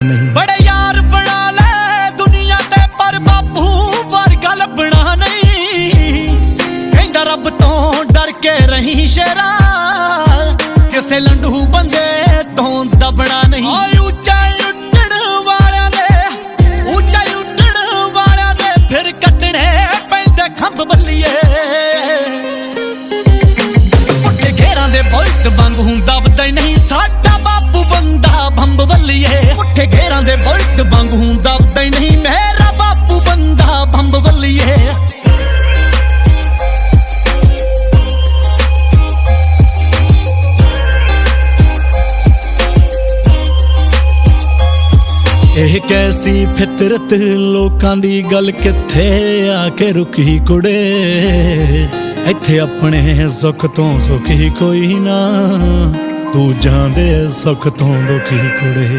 ਨਹੀਂ। ਬੜੇ ਯਾਰ ਬਣਾ ਲੈ ਦੁਨੀਆ ਤੇ ਪਰ ਬਾਪੂ ਵਰਗਾ ਲੱਭਣਾ ਨਹੀਂ। ਕਹਿੰਦਾ ਰੱਬ ਤੋਂ ਡਰ ਕੇ ਰਹੀਂ ਸ਼ੇਰਾ ਕਿਸੇ ਲੰਡੂ ਬੰਦੇ ਤੋਂ ਦਬਣਾ ਨਹੀਂ। ਓਏ ਉੱਚਾ ਉੱਡਣ ਵਾਲਿਆਂ ਦੇ ਉੱਚਾ ਉੱਡਣ ਵਾਲਿਆਂ ਦੇ ਫਿਰ ਕੱਟਣੇ ਪੈਂਦੇ ਖੰਭ ਬੱਲੀਏ। ਘੇਰਾਂ ਦੇ ਬੁਲਟ ਵਾਂਗ ਹੂੰ ਦਬਦਾ ਹੀ ਨਹੀਂ ਸਾਡਾ ਬਾਪੂ ਬੰਦਾ ਉੱਠੇ ਦੇ ਬੁਲਟ ਵਾਂਗ ਹੂੰ ਦਬਦਾ ਹੀ ਨਹੀਂ, ਮੇਰਾ ਬਾਪੂ ਬੰਦਾ ਬੰਬ ਵੱਲੀਏ। ਇਹ ਕੈਸੀ ਫਿਤਰਤ, ਲੋਕਾਂ ਦੀ ਗੱਲ ਕਿੱਥੇ ਆ ਕੇ ਰੁਕੀ ਕੁੜੇ? ਇੱਥੇ ਆਪਣੇ ਸੁੱਖ ਤੋਂ ਸੁਖੀ ਕੋਈ ਨਾ ਤੂੰ ਜਾਂਦੇ ਸੁੱਖ ਤੋਂ ਦੁਖੀ ਕੁੜੇ।